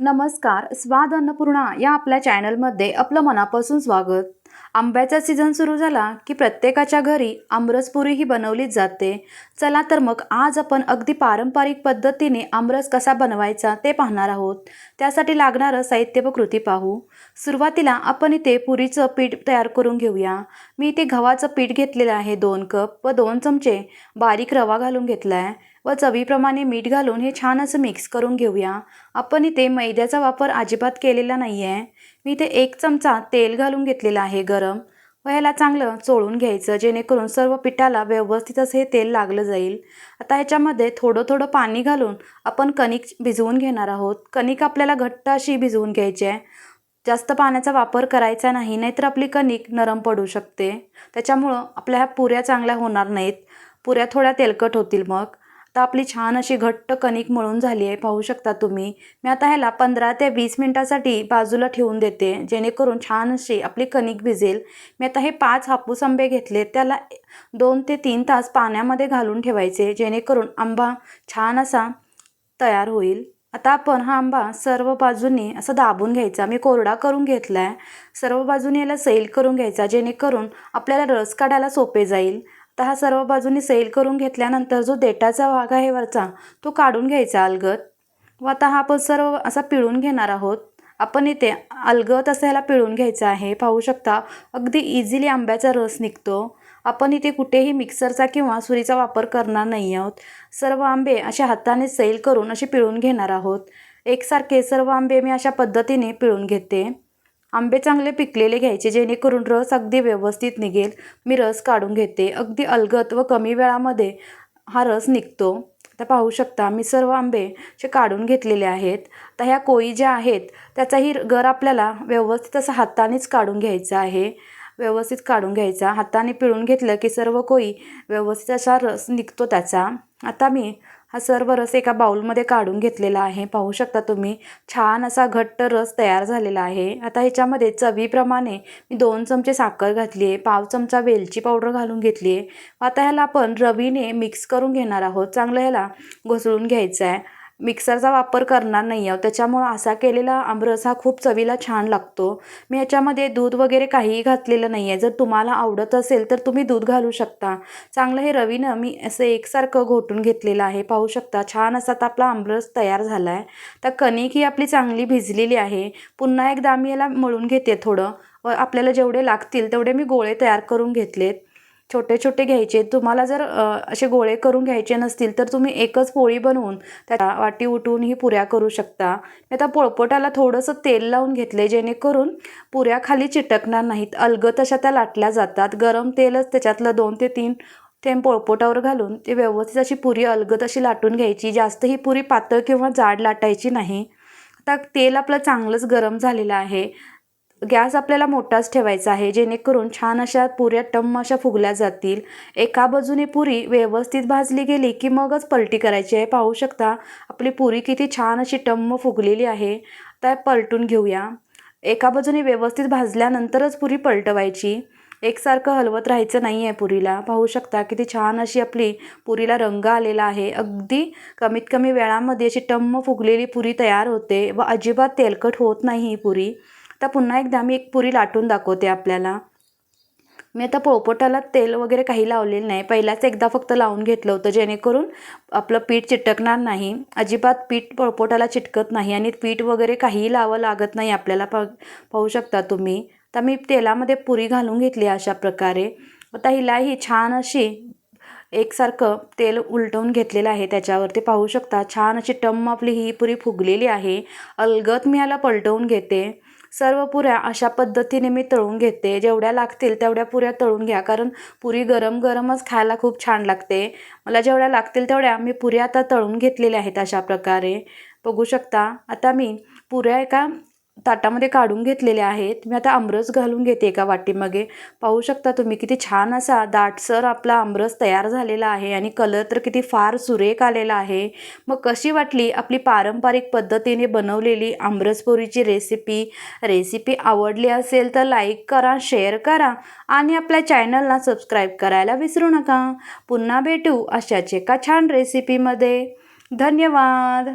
नमस्कार स्वाद अन्नपूर्णा या आपल्या चॅनलमध्ये आपलं मनापासून स्वागत. आंब्याचा सीझन सुरू झाला की प्रत्येकाच्या घरी आमरसपुरी ही बनवलीच जाते. चला तर मग आज आपण अगदी पारंपरिक पद्धतीने आमरस कसा बनवायचा ते पाहणार आहोत. त्यासाठी लागणारं साहित्य व कृती पाहू. सुरुवातीला आपण इथे पुरीचं पीठ तयार करून घेऊया. मी इथे गव्हाचं पीठ घेतलेलं आहे दोन कप व दोन चमचे बारीक रवा घालून घेतला आहे व चवीप्रमाणे मीठ घालून हे छान असं मिक्स करून घेऊया. आपण इथे मैद्याचा वापर अजिबात केलेला नाही आहे मी इथे एक चमचा तेल घालून घेतलेलं आहे गरम. व ह्याला चांगलं चोळून घ्यायचं जेणेकरून सर्व पिठाला व्यवस्थित असं हे तेल लागलं जाईल. आता ह्याच्यामध्ये थोडं थोडं पाणी घालून आपण कणिक भिजवून घेणार आहोत. कणिक आपल्याला घट्ट अशी भिजवून घ्यायची आहे. जास्त पाण्याचा वापर करायचा नाही नाहीतर आपली कणिक नरम पडू शकते. त्याच्यामुळं आपल्या ह्या पुऱ्या चांगल्या होणार नाहीत. पुऱ्या थोड्या तेलकट होतील मग. तर आपली छान अशी घट्ट कणिक मळून झाली आहे पाहू शकता तुम्ही. मी आता ह्याला पंधरा ते वीस मिनटासाठी बाजूला ठेवून देते जेणेकरून छान अशी आपली कणिक भिजेल. मी आता हे पाच हापूस आंबे घेतले त्याला दोन ते तीन तास पाण्यामध्ये घालून ठेवायचे जेणेकरून आंबा छान असा तयार होईल. आता आपण हा आंबा सर्व बाजूनी असा दाबून घ्यायचा. मी कोरडा करून घेतला आहे सर्व बाजूंनी याला सैल करून घ्यायचा जेणेकरून आपल्याला रस काढायला सोपे जाईल. तर हा सर्व बाजूनी सैल करून घेतल्यानंतर जो देठाचा भाग आहे वरचा तो काढून घ्यायचा अलगद. व आता हा आपण सर्व असा पिळून घेणार आहोत. आपण इथे अलगत असं ह्याला पिळून घ्यायचं आहे. पाहू शकता अगदी इझिली आंब्याचा रस निघतो. आपण इथे कुठेही मिक्सरचा किंवा सुरीचा वापर करणार नाही आहोत. सर्व आंबे अशा हाताने सैल करून असे पिळून घेणार आहोत. एकसारखे सर्व आंबे मी अशा पद्धतीने पिळून घेते. आंबे चांगले पिकलेले घ्यायचे जेणेकरून रस अगदी व्यवस्थित निघेल. मी रस काढून घेते. अगदी अलगत व कमी वेळामध्ये हा रस निघतो. आता पाहू शकता मी सर्व आंबे जे काढून घेतलेले आहेत तर ह्या कोळी ज्या आहेत त्याचाही गर आपल्याला व्यवस्थित असा हातानेच काढून घ्यायचा आहे. व्यवस्थित काढून घ्यायचा. हाताने पिळून घेतलं की सर्व कोळी व्यवस्थित असा रस निघतो त्याचा. आता मी हा सर्व रस एका बाउलमध्ये काढून घेतलेला आहे. पाहू शकता तुम्ही छान असा घट्ट रस तयार झालेला आहे. आता ह्याच्यामध्ये चवीप्रमाणे मी दोन चमचे साखर घातली आहे. पाव चमचा वेलची पावडर घालून घेतली आहे. आता ह्याला आपण रवीने मिक्स करून घेणार आहोत. चांगलं ह्याला घोसळून घ्यायचं आहे मिक्सरचा वापर करणार नाही आहोत. त्याच्यामुळं असा केलेला आमरस हा खूप चवीला छान लागतो. मी याच्यामध्ये दूध वगैरे काहीही घातलेलं नाही आहे जर तुम्हाला आवडत असेल तर तुम्ही दूध घालू शकता. चांगलं हे रवीनं मी असं एकसारखं घोटून घेतलेलं आहे. पाहू शकता छान असा तर आपला आमरस तयार झाला आहे तर कणिक ही आपली चांगली भिजलेली आहे. पुन्हा एकदा मी याला मळून घेते थोडं. व आपल्याला जेवढे लागतील तेवढे मी गोळे तयार करून घेतलेत. छोटे छोटे घ्यायचे. तुम्हाला जर असे गोळे करून घ्यायचे नसतील तर तुम्ही एकच पोळी बनवून त्या वाटी उठवून ही पुऱ्या करू शकता. मी आता पोळपोटाला थोडंसं तेल लावून घेतले जेणेकरून पुऱ्या खाली चिटकणार नाहीत. अलगत अशा त्या लाटल्या जातात. गरम तेलच त्याच्यातलं दोन ते तीन थेंब पोळपोटावर घालून ते व्यवस्थित अशी पुरी अलगत अशी लाटून घ्यायची. जास्त ही पुरी पातळ किंवा जाड लाटायची नाही. आता तेल आपलं चांगलंच गरम झालेलं आहे. गॅस आपल्याला मोठाच ठेवायचा आहे. जेणेकरून छान अशा पुऱ्या टम्म अशा फुगल्या जातील. एका बाजूने पुरी व्यवस्थित भाजली गेली की मगच पलटी करायची आहे. पाहू शकता आपली पुरी किती छान अशी टम्म फुगलेली आहे. त्या पलटून घेऊया. एका बाजूने व्यवस्थित भाजल्यानंतरच पुरी पलटवायची. एकसारखं हलवत राहायचं नाही आहे पुरीला. पाहू शकता किती छान अशी आपली पुरीला रंग आलेला आहे. अगदी कमीत कमी वेळामध्ये अशी टम्म फुगलेली पुरी तयार होते व अजिबात तेलकट होत नाही ही पुरी. आता पुन्हा एकदा मी एक पुरी लाटून दाखवते आपल्याला. मी आता पोळपोटाला तेल वगैरे काही लावलेलं नाही. पहिलाच एकदा फक्त लावून घेतलं होतं जेणेकरून आपलं पीठ चिटकणार नाही. अजिबात पीठ पोळपोटाला चिटकत नाही आणि पीठ वगैरे काहीही लावं लागत नाही आपल्याला. पा पाहू शकता तुम्ही. आता मी तेलामध्ये पुरी घालून घेतली अशा प्रकारे. आता हिलाही छान अशी एकसारखं तेल उलटवून घेतलेलं आहे त्याच्यावरती. पाहू शकता छान अशी टम्म आपली ही पुरी फुगलेली आहे. अलगत मी याला पलटवून घेते. सर्व पुऱ्या अशा पद्धतीने मी तळून घेते. जेवढ्या लागतील तेवढ्या पुऱ्या तळून घ्या. कारण पुरी गरम गरमच खायला खूप छान लागते. मला जेवढ्या लागतील तेवढ्या मी पुऱ्या आता तळून घेतलेल्या आहेत अशा प्रकारे. बघू शकता. आता मी पुऱ्या एका ताटामध्ये काढून घेतलेले आहेत. मी आता आमरस घालून घेते एका वाटीमध्ये पाहू शकता तुम्ही किती छान असा दाटसर आपला आमरस तयार झालेला आहे आणि कलर तर किती फार सुरेख आलेला आहे. मग कशी वाटली आपली पारंपरिक पद्धतीने बनवलेली आमरसपोरीची रेसिपी रेसिपी आवडली असेल तर लाईक करा शेअर करा आणि आपल्या चॅनलला सबस्क्राईब करायला विसरू नका. पुन्हा भेटू अशाच एका छान रेसिपीमध्ये धन्यवाद!